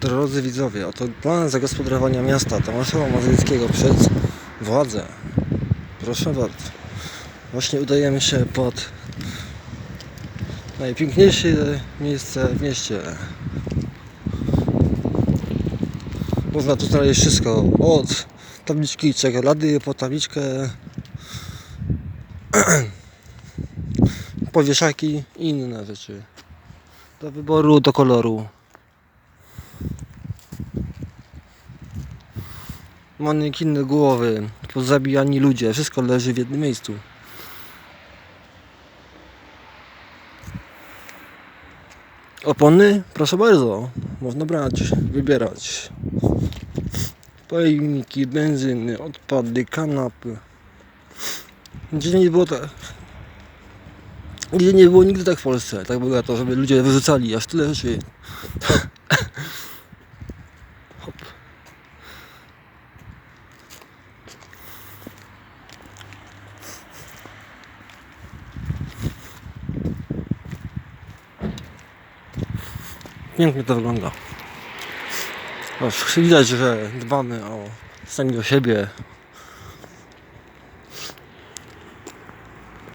Drodzy widzowie, oto plan zagospodarowania miasta Tomaszowa Mazowieckiego przez władzę. Proszę bardzo. Właśnie udajemy się pod najpiękniejsze miejsce w mieście. Można tu znaleźć wszystko. Od tabliczki czekolady po tabliczkę powieszaki i inne rzeczy. Do wyboru, do koloru. Manekiny głowy, pozabijani ludzie, wszystko leży w jednym miejscu. Opony? Proszę bardzo, można brać, wybierać. Pojemniki, benzyny, odpady, kanapy. Gdzie nie było tak. Gdzie nie było nigdy tak w Polsce, tak bogato, żeby ludzie wyrzucali aż tyle rzeczy. Pięknie to wygląda. Widać, że dbamy o sami o siebie,